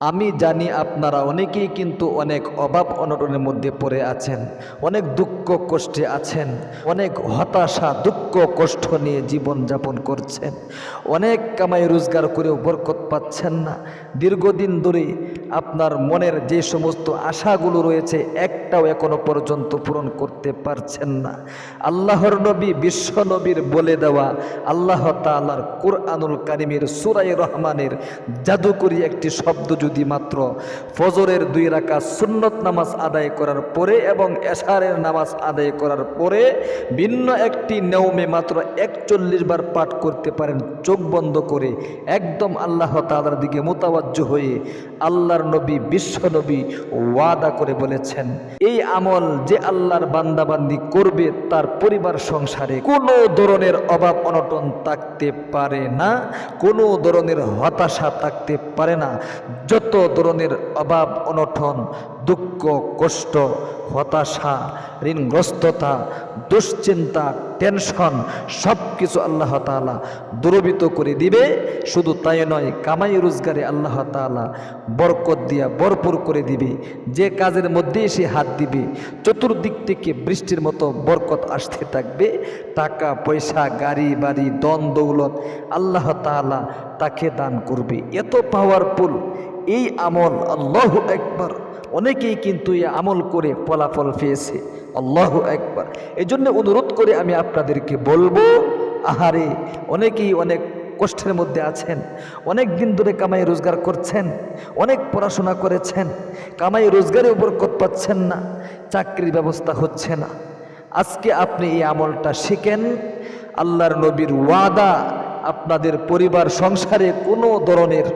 আমি জানি আপনারা অনেকেই কিন্তু অনেক অভাব অনটনের মধ্যে পড়ে আছেন, অনেক দুঃখ কষ্টে আছেন, অনেক হতাশা, দুঃখ কষ্ট নিয়ে জীবন যাপন করছেন, অনেক কামাই রোজগার করেও বরকত পাচ্ছেন না। দীর্ঘদিন ধরে আপনার মনের যে সমস্ত আশাগুলো রয়েছে, একটাও এখনও পর্যন্ত পূরণ করতে পারছেন না। আল্লাহর নবী, বিশ্ব নবীর বলে দেওয়া আল্লাহ তাআলার কোরআনুল কারিমের সুরাই রহমানের জাদুকরি একটি শব্দ যদি মাত্র ফজরের দুই রাকা সুন্নত নামাজ আদায় করার পরে এবং এশারের নামাজ আদায় করার পরে ভিন্ন একটি নিয়মে মাত্র একচল্লিশ বার পাঠ করতে পারেন, চোখ বন্ধ করে একদম আল্লাহ তাআলার দিকে মোতাবাজ্য হয়ে আল্লাহর নবী, বিশ্ব নবী ওয়াদা করে বলেছেন, এই আমল যে আল্লাহর বান্দাবান্দি করবে তার পরিবার সংসারে কোনো ধরনের অভাব অনটন থাকতে পারে না, কোনো ধরনের হতাশা থাকতে পারে না। যত ধরনের অভাব, অনটন, দুঃখ, কষ্ট, হতাশা, ঋণগ্রস্ততা, দুশ্চিন্তা, টেনশন সব কিছু আল্লাহ তাআলা দূরবিত করে দিবে। শুধু তাই নয়, কামাই রোজগারে আল্লাহ তাআলা বরকত দিয়া ভরপুর করে দিবে। যে কাজের মধ্যেই সে হাত দিবে, চতুর্দিক থেকে বৃষ্টির মতো বরকত আসতে থাকবে। টাকা, পয়সা, গাড়ি, বাড়ি দন দৌলত আল্লাহ তাআলা তাকে দান করবে। এত পাওয়ারফুল এই আমল আল্লাহ একবার অনেকেই কিন্তু এই আমল করে ফলাফল পেয়েছে। আল্লাহ একবার এই জন্য অনুরোধ করে আমি আপনাদেরকে বলব, আহারে, অনেকেই অনেক কষ্টের মধ্যে আছেন, অনেক দিন ধরে কামাই রোজগার করছেন, অনেক পড়াশোনা করেছেন, কামাই রোজগারের উপর কত পাচ্ছেন না, চাকরির ব্যবস্থা হচ্ছে না। আজকে আপনি এই আমলটা শিখেন, আল্লাহর নবীর ওয়াদা আপনাদের পরিবার, সংসারে কোনো ধরনের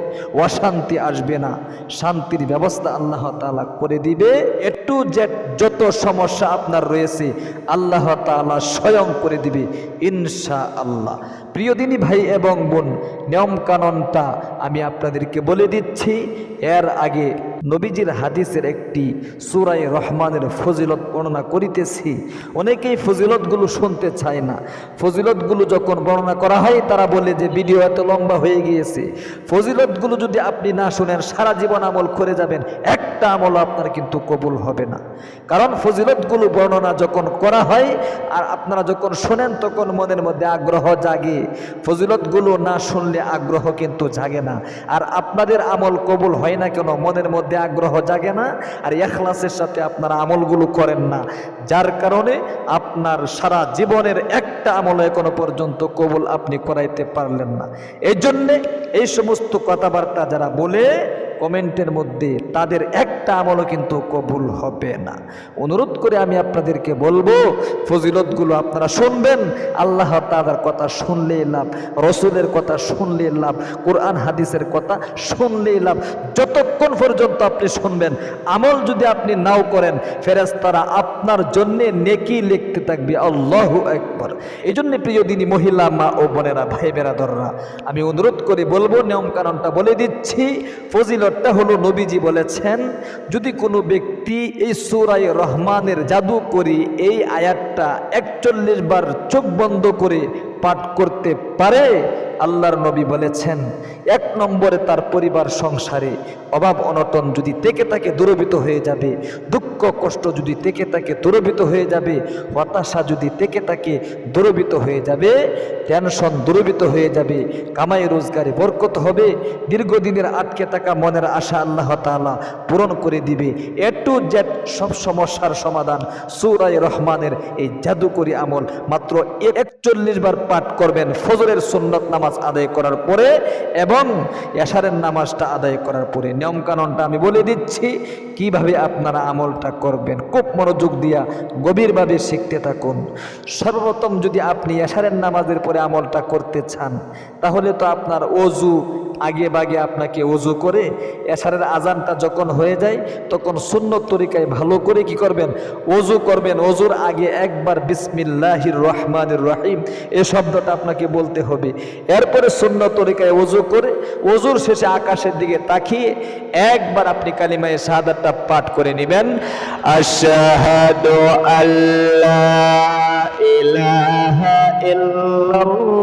অশান্তি আসবে না। শান্তির ব্যবস্থা আল্লাহ তাআলা করে দিবে। একটু যে যত সমস্যা আপনার রয়েছে, আল্লাহ তাআলা স্বয়ং করে দিবে ইনশা আল্লাহ প্রিয় দিনী ভাই এবং বোন, নিয়মকানুনটা আমি আপনাদেরকে বলে দিচ্ছি। এর আগে নবীজির হাদিসের একটি সুরাই রহমানের ফজিলত বর্ণনা করিতেছি। অনেকেই ফজিলতগুলো শুনতে চায় না। ফজিলতগুলো যখন বর্ণনা করা হয়, তারা বলে যে, ভিডিও এত লম্বা হয়ে গিয়েছে। ফজিলতগুলো যদি আপনি না শুনেন, সারা জীবন আমল করে যাবেন, একটা আমল আপনার কিন্তু কবুল হবে না। কারণ ফজিলতগুলো বর্ণনা যখন করা হয়, আর আপনারা যখন শোনেন, তখন মনের মধ্যে আগ্রহ জাগে। ফজিলতগুলো না শুনলে আগ্রহ কিন্তু জাগে না। আর আপনাদের আমল কবুল হয় না কেন? মনের মধ্যে আগ্রহ জাগে না, আর এখলাসের সাথে আপনার আমলগুলো করেন না। যার কারণে আপনার সারা জীবনের একটা আমল এখনও পর্যন্ত কবুল আপনি করাইতে পারলেন না। এই জন্যে এই সমস্ত কথাবার্তা যারা বলে কমেন্টের মধ্যে তাদের একটা আমলও কিন্তু কবুল হবে না। অনুরোধ করে আমি আপনাদেরকে বলব, ফজিলতগুলো আপনারা শুনবেন, আল্লাহ তাদের কথা শুনলে লাভ, রসুলের কথা শুনলে লাভ, কোরআন, হাদিসের কথা শুনলে লাভ। যতক্ষণ পর্যন্ত আপনি শুনবেন, আমল যদি আপনি নাও করেন ফেরেস্তারা আপনার জন্যে নেকি লিখতে থাকবে, আল্লাহ একবার এই জন্য প্রিয় দিনী মহিলা, মা ও বোনেরা ভাই বেরাদররা আমি অনুরোধ করে বলব নিয়ম কানুনটা বলে দিচ্ছি ফজিলতটা হলো নবীজি বলেছেন, যদি কোনো ব্যক্তি এই সুরাই রহমানের জাদু করি, এই আয়াতটা একচল্লিশ বার চোখ বন্ধ করে পাঠ করতে পারে আল্লাহর নবী বলেছেন, এক নম্বরে তার পরিবার সংসারে অভাব অনটন যদি থেকে তাকে দূরবিত হয়ে যাবে, দুঃখ কষ্ট যদি থেকে তাকে দূরবিত হয়ে যাবে, হতাশা যদি থেকে তাকে দূরবিত হয়ে যাবে টেনশন দূরবিত হয়ে যাবে, কামাই রোজগারে বরকত হবে, দীর্ঘদিনের আটকে থাকা মনের আশা আল্লাহ তাআলা পূরণ করে দিবে। এ টু জেড সব সমস্যার সমাধান সুরাই রহমানের এই জাদুকরি আমল মাত্র একচল্লিশ বার পাঠ করবেন, ফজরের সুন্নত নামাজ আদায় করার পরে এবং এশারের নামাজটা আদায় করার পরে, নিয়মকানুনটা আমি বলে দিচ্ছি, কীভাবে আপনারা আমলটা করবেন, খুব মনোযোগ দিয়া গভীরভাবে শিখতে থাকুন। সর্বপ্রথম যদি আপনি এশারের নামাজের পরে আমলটা করতে চান, তাহলে তো আপনার অজু আগে বাগে আপনাকে অজু করে এশারের আজানটা যখন হয়ে যায়, তখন শূন্য তরিকায় ভালো করে কি করবেন? অজু করবেন। অজুর আগে একবার বিসমিল্লাহির রহমানির রহিম এ শব্দটা আপনাকে বলতে হবে। এরপরে শূন্য তরিকায় অজু করে, অজুর শেষে আকাশের দিকে তাকিয়ে একবার আপনি কালিমায় শাহাদাতটা পাঠ করে নেবেন। আল্লাহ ইলাহা ইল্লাল্লাহু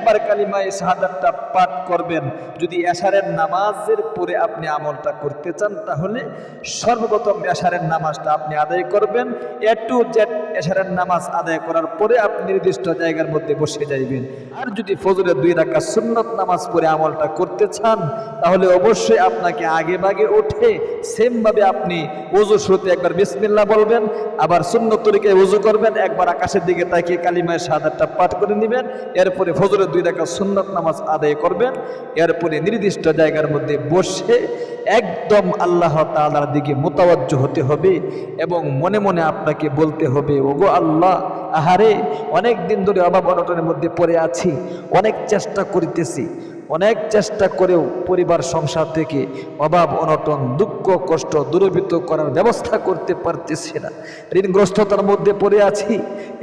একবার কালিমায় শাহাদাতটা পাঠ করবেন। যদি এশারের নামাজের পরে আপনি আমলটা করতে চান, তাহলে সর্বপ্রথম এশারের নামাজটা আপনি আদায় করবেন। এ টু জেড এশারের নামাজ আদায় করার পরে আপনি নির্দিষ্ট জায়গার মধ্যে বসে যাইবেন। আর যদি ফজরের দুই রাখা সুন্নত নামাজ পড়ে আমলটা করতে চান, তাহলে অবশ্যই আপনাকে আগে ভাগে উঠে সেমভাবে আপনি ওজু শুরুতে একবার বিসমিল্লা বলবেন, আবার সুন্নত তরিকায় উজু করবেন, একবার আকাশের দিকে তাকিয়ে কালিমায় শাহাদাতটা পাঠ করে নেবেন। এরপরে ফজরের দুই রাখা সুন্নত নামাজ আদায় করবেন। এরপরে নির্দিষ্ট জায়গার মধ্যে বসে একদম আল্লাহ তালার দিকে মোতাবজ্জ হতে হবে এবং মনে মনে আপনাকে বলতে হবে, ওগো আল্লাহ, আহারে, অনেক দিন ধরে অভাব অনটনের মধ্যে পড়ে আছি, অনেক চেষ্টা করিতেছি, অনেক চেষ্টা করেও পরিবার সংসার থেকে অভাব অনটন, দুঃখ, কষ্ট দূরীভূত করার ব্যবস্থা করতে পারতেছি না। ঋণগ্রস্ততার মধ্যে পড়ে আছি,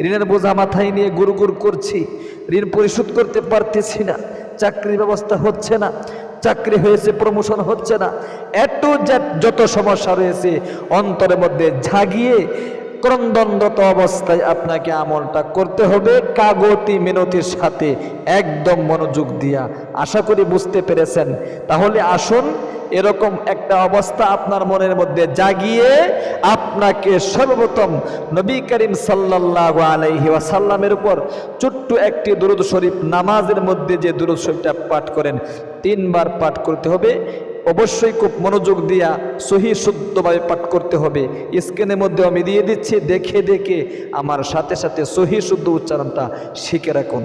ঋণের বোঝা মাথায় নিয়ে গুড় করছি ঋণ পরিশোধ করতে পারতেছি না। চাকরির ব্যবস্থা হচ্ছে না। চাকরি হয়েছে প্রমোশন হচ্ছে না। এত যত সমস্যা রয়েছে, অন্তরের মধ্যে ঝাগিয়ে ক্রন্দনরত অবস্থায় আপনাকে আমলটা করতে হবে। কাগতি মিনতির সাথে একদম মনোযোগ দিয়া। আশা করি বুঝতে পেরেছেন। তাহলে আসুন এরকম একটা অবস্থা আপনার মনের মধ্যে জাগিয়ে আপনাকে সর্বপ্রথম নবী করিম সাল্লাহ আলাইহি ওয়াসাল্লামের উপর ছোট্ট একটি দুরুদ শরীফ নামাজের মধ্যে যে দুরুদ শরীফটা পাঠ করেন, তিনবার পাঠ করতে হবে। অবশ্যই খুব মনোযোগ দিয়া সহি শুদ্ধভাবে পাঠ করতে হবে। স্ক্রিনের মধ্যে আমি দিয়ে দিচ্ছি, দেখে দেখে আমার সাথে সাথে সহি শুদ্ধ উচ্চারণটা শিখে রাখুন।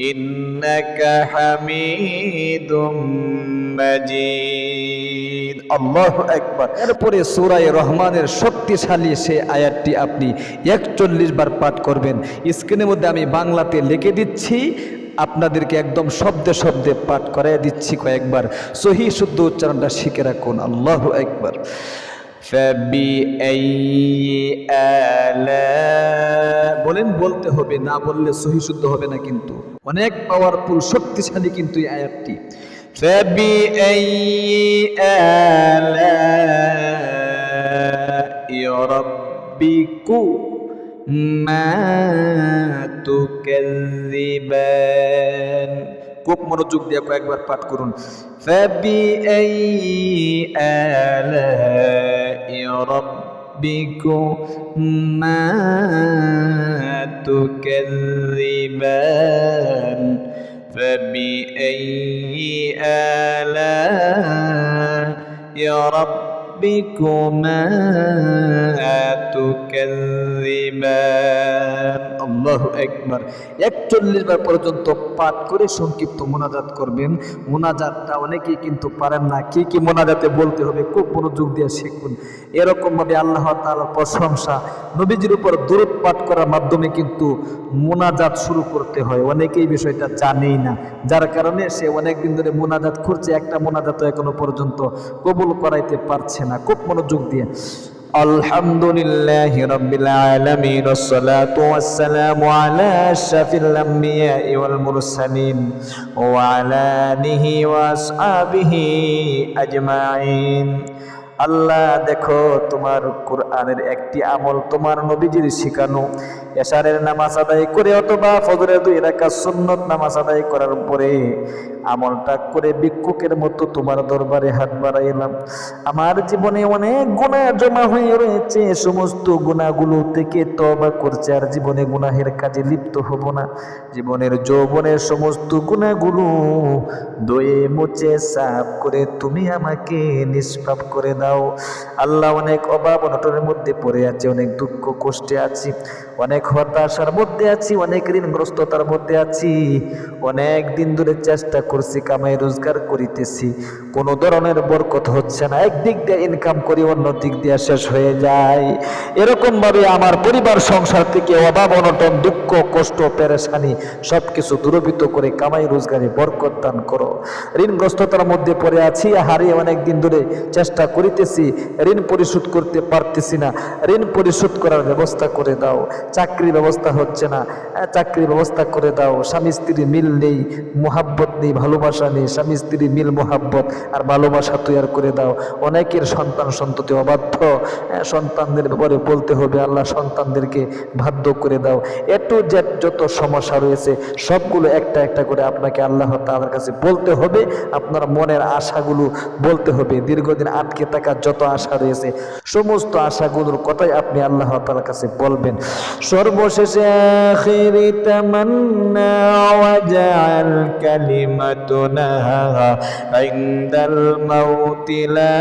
إنك حميد مجيد আল্লাহ একবার এরপরে সুরাই রহমানের শক্তিশালী সে আয়াতটি আপনি একচল্লিশ বার পাঠ করবেন স্ক্রিনের মধ্যে আমি বাংলাতে লিখে দিচ্ছি আপনাদেরকে একদম শব্দে শব্দে পাঠ করাই দিচ্ছি কয়েকবার সহি শুদ্ধ উচ্চারণটা শিখে রাখুন আল্লাহ একবার فبأي آلاء বলেন, বলতে হবে, না বললে সহি শুদ্ধ হবে না কিন্তু। অনেক পাওয়ারফুল শক্তিশালী কিন্তু এই আয়াতটি। মা খুব মনোযোগ দিয়ে কয়েকবার পাঠ করুন। ফাবি এই আলা ربكما تكذبان فبأي آلاء ربكما تكذبان আল্লাহ একবার একচল্লিশ বার পর্যন্ত পাঠ করে সংক্ষিপ্ত মোনাজাত করবেন মোনাজাতটা অনেকেই কিন্তু পারেন না কি কি মোনাজাতে বলতে হবে খুব মনোযোগ দিয়ে শিখুন এরকম ভাবে আল্লাহ তাআলার প্রশংসা নবীজির উপর দূরত পাঠ করার মাধ্যমে কিন্তু মোনাজাত শুরু করতে হয় অনেকেই বিষয়টা জানেই না যার কারণে সে অনেক দিন ধরে মোনাজাত করছে একটা মোনাজাতও এখনো পর্যন্ত কবুল করাইতে পারছে না খুব মনোযোগ দিয়ে الحمد لله رب العالمين والصلاة والسلام على أشرف الأنبياء والمرسلين وعلى آله وأصحابه أجمعين আল্লাহ, দেখো, তোমার কোরআনের একটি আমল তোমার নবীজির শিখানো। এশারের নামাজ আদায় করে অথবা ফজরের দুই রাখা সুন্নত নামাজ আদায় করার পরে আমলটা করে ভিক্ষুকের মতো তোমার দরবারে হাত বাড়াইলাম। আমার জীবনে অনেক গুণা জমা হয়ে রয়েছে সমস্ত গুণাগুলো থেকে তবা করছে, আর জীবনে গুনাহের কাজে লিপ্ত হব না। জীবনের যৌবনের সমস্ত গুণাগুলো দয়ে মুছে সাফ করে তুমি আমাকে নিষ্পাপ করে দাও। আল্লাহ অনেক অভাব অনটনের মধ্যে পড়ে আছে, অনেক দুঃখ কষ্টে আছি, অনেক হতাশার মধ্যে আছি, অনেক ঋণগ্রস্ততার মধ্যে আছি। অনেক দিন ধরে চেষ্টা করছি কামাই রোজগার করিতেছি। কোনো ধরনের বরকত হচ্ছে না। একদিক দিয়ে ইনকাম করি অন্য দিক দিয়ে শেষ হয়ে যায়। এরকম ভাবে আমার পরিবার সংসার থেকে অভাব অনটন দুঃখ কষ্ট পেরেশানি সব কিছু দূরবীত করে কামাই রোজগারে বরকত দান করো। ঋণগ্রস্ততার মধ্যে পড়ে আছি হারিয়ে অনেক দিন ধরে চেষ্টা করিতেছি ঋণ পরিশোধ করতে পারতেছি না। ঋণ পরিশোধ করার ব্যবস্থা করে দাও। চাকরি ব্যবস্থা হচ্ছে না। আহ, চাকরি ব্যবস্থা করে দাও। স্বামী স্ত্রী মিল নেই, মোহাব্বত নেই, ভালোবাসা নেই, স্বামী স্ত্রী মিল, মোহাব্বত। আর ভালোবাসা তৈরি করে দাও। অনেকের সন্তান সন্ততি অবাধ্য। সন্তানদের ব্যাপারে বলতে হবে, আল্লাহ সন্তানদেরকে বাধ্য করে দাও। এটু জেড যত সমস্যা রয়েছে, সবগুলো একটা একটা করে আপনাকে আল্লাহ তাআলার কাছে বলতে হবে। আপনার মনের আশাগুলো বলতে হবে। দীর্ঘদিন আটকে থাকা যত আশা রয়েছে, সমস্ত আশাগুলোর কথাই আপনি আল্লাহ তাআলার কাছে বলবেন। সর্বশেষে, আখিরি তামান্না ওয়াজআল কালিমাতুনা ইনদাল মাউতি লা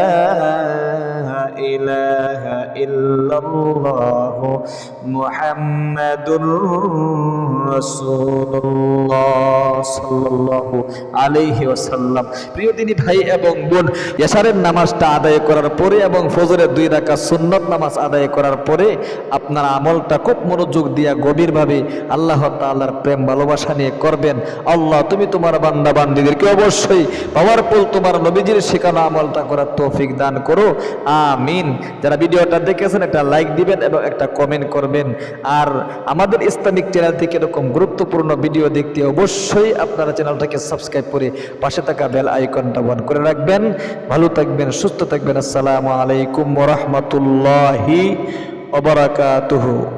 ইলাহা ইল্লাল্লাহ মুহাম্মাদুর রাসূলুল্লাহ সাল্লাল্লাহু আলাইহি ওয়াসাল্লাম প্রিয় দিনী ভাই এবং বোন এশারের নামাজটা আদায় করার পরে এবং ফজরের দুই রাকাত সুন্নত নামাজ আদায় করার পরে আপনার আমলটা খুব মনোযোগ দিয়া গভীরভাবে আল্লাহ তাআলার প্রেম ভালোবাসা নিয়ে করবেন। আল্লাহ, তুমি তোমার বান্দা বান্দিদেরকে অবশ্যই পাওয়ারফুল তোমার নবীজির শেখানো আমলটা করার তৌফিক দান করো। আমিন। যারা ভিডিওটা দেখেছেন, একটা লাইক দিবেন এবং একটা কমেন্ট করবেন। আর আমাদের ইসলামিক চ্যানেল থেকে এরকম গুরুত্বপূর্ণ ভিডিও দেখতে অবশ্যই আপনারা চ্যানেলটাকে সাবস্ক্রাইব করে পাশে থাকা বেল আইকনটা অন করে রাখবেন। ভালো থাকবেন, সুস্থ থাকবেন। আসসালামু আলাইকুম ওরহমতুল্লাহি ওবরাকাতুহু